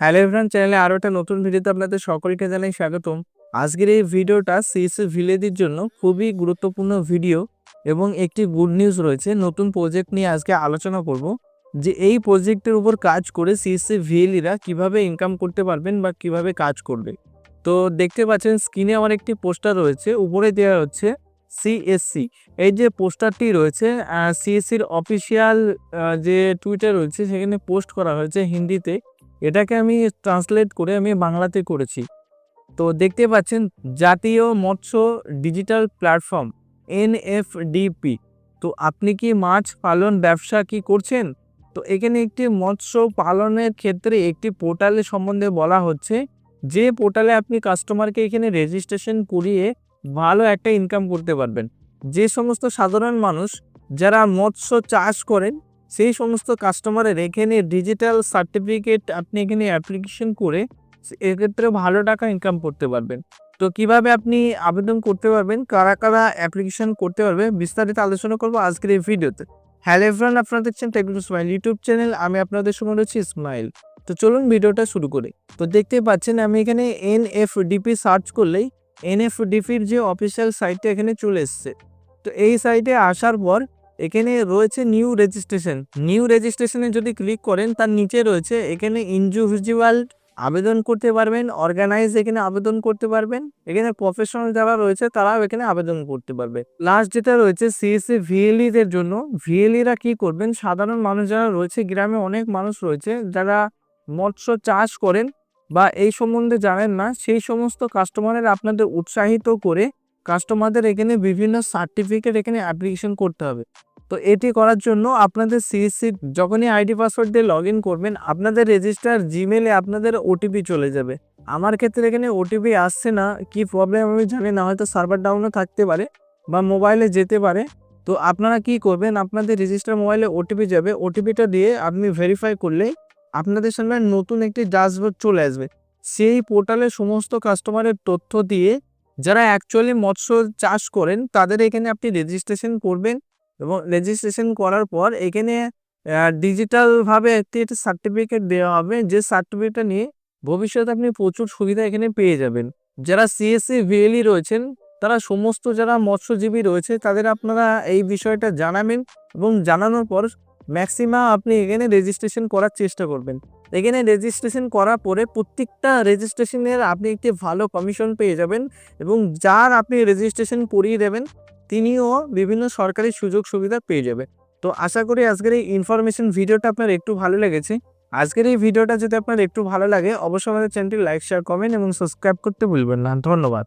Hello everyone, চ্যানেলে আরও একটা নতুন ভিডিওতে আপনাদের সকলকে জানাই স্বাগতম। আজকের এই ভিডিওটা সিএসসি ভিলেজের জন্য খুবই গুরুত্বপূর্ণ ভিডিও এবং একটি গুড নিউজ রয়েছে। নতুন প্রজেক্ট নিয়ে আজকে আলোচনা করব যে এই প্রজেক্টের উপর কাজ করে সিএসসি ভিএলিরা কীভাবে ইনকাম করতে পারবেন বা কীভাবে কাজ করবে। তো দেখতে পাচ্ছেন স্ক্রিনে আমার একটি পোস্টার রয়েছে, উপরে দেওয়া হচ্ছে সিএসসি এই যে পোস্টারটি রয়েছে সিএসসির অফিসিয়াল যে টুইটার রয়েছে, সেখানে পোস্ট করা হয়েছে হিন্দিতে। এটাকে আমি ট্রান্সলেট করে আমি বাংলাতে করেছি। তো দেখতে পাচ্ছেন, জাতীয় মৎস্য ডিজিটাল প্ল্যাটফর্ম এনএফডিপি তো আপনি কি মাছ পালন ব্যবসা কি করছেন? তো এখানে একটি মৎস্য পালনের ক্ষেত্রে একটি পোর্টালের সম্বন্ধে বলা হচ্ছে, যে পোর্টালে আপনি কাস্টমারকে এখানে রেজিস্ট্রেশন করিয়ে ভালো একটা ইনকাম করতে পারবেন। যে সমস্ত সাধারণ মানুষ যারা মৎস্য চাষ করেন সেই সমস্ত কাস্টমারের এখানে ডিজিটাল সার্টিফিকেট আপনি এখানে অ্যাপ্লিকেশন করে এক্ষেত্রে ভালো টাকা ইনকাম করতে পারবেন। তো কীভাবে আপনি আবেদন করতে পারবেন, কারা কারা অ্যাপ্লিকেশন করতে পারবে বিস্তারিত আলোচনা করব আজকের এই ভিডিওতে। হ্যালো এভরান আপনারা দেখছেন টেকনিক স্মাইল ইউটিউব চ্যানেল আমি আপনাদের সঙ্গে রয়েছি ইসমাইল তো চলুন ভিডিওটা শুরু করি। তো দেখতে পাচ্ছেন আমি এখানে এন এফ ডিপি সার্চ করলেই এন এফ ডিপির যে অফিসিয়াল সাইটটা এখানে চলে এসছে। তো এই সাইটে আসার পর এখানে রয়েছে নিউ রেজিস্ট্রেশন নিউ রেজিস্ট্রেশনে যদি ক্লিক করেন, তার নিচে রয়েছে এখানে ইন্ডিভিজুয়াল আবেদন করতে পারবেন অর্গানাইজ এখানে আবেদন করতে পারবেন। এখানে প্রফেশনাল যারা রয়েছে, তারাও এখানে আবেদন করতে পারবে। লাস্ট যেটা রয়েছে সিএসসি ভিএলইদের জন্য। ভিএলইরা কি করবেন? সাধারণ মানুষ যারা রয়েছে, গ্রামে অনেক মানুষ রয়েছে, যারা মৎস্য চাষ করেন বা এই সম্বন্ধে জানেন না, সেই সমস্ত কাস্টমারের আপনাদের উৎসাহিত করে কাস্টমারদের এখানে বিভিন্ন সার্টিফিকেট এখানে অ্যাপ্লিকেশন করতে হবে। তো এটি করার জন্য আপনাদের সিএসসি যখনই আইডি পাসওয়ার্ড দিয়ে লগ করবেন, আপনাদের রেজিস্টার জিমেলে আপনাদের ওটিপি চলে যাবে। আমার ক্ষেত্রে এখানে ওটিপি আসছে না, কি প্রবলেম আমি জানি না, হয়তো সার্ভার ডাউনও থাকতে পারে বা মোবাইলে যেতে পারে। তো আপনারা কি করবেন, আপনাদের রেজিস্টার মোবাইলে ওটিপি যাবে ওটিপিটা দিয়ে আপনি ভেরিফাই করলেই আপনাদের সামনে নতুন একটি ড্যাশবোর্ড চলে আসবে। সেই পোর্টালে সমস্ত কাস্টমারের তথ্য দিয়ে যারা অ্যাকচুয়ালি মৎস্য চাষ করেন, তাদের এখানে আপনি রেজিস্ট্রেশন করবেন এবং রেজিস্ট্রেশন করার পর এখানে ডিজিটালভাবে একটি একটি সার্টিফিকেট দেওয়া হবে। যে সার্টিফিকেটটা নিয়ে ভবিষ্যতে আপনি প্রচুর সুবিধা এখানে পেয়ে যাবেন। যারা সিএসসি ভিএলই রয়েছেন, তারা সমস্ত যারা মৎস্যজীবী রয়েছে, তাদের আপনারা এই বিষয়টা জানাবেন এবং জানানোর পর ম্যাক্সিমাম আপনি এখানে রেজিস্ট্রেশন করার চেষ্টা করবেন। এখানে রেজিস্ট্রেশন করার পরে প্রত্যেকটা রেজিস্ট্রেশনের আপনি একটি ভালো কমিশন পেয়ে যাবেন এবং যার আপনি রেজিস্ট্রেশন করিয়ে দেবেন, তিনিও বিভিন্ন সরকারি সুযোগ সুবিধা পেয়ে যাবে। তো আশা করি আজকের এই ইনফরমেশন ভিডিওটা আপনার একটু ভালো লেগেছে। আজকের এই ভিডিওটা যদি আপনার একটু ভালো লাগে, অবশ্যই আমাদের চ্যানেলটি লাইক শেয়ার কমেন্ট এবং সাবস্ক্রাইব করতে ভুলবেন না। ধন্যবাদ।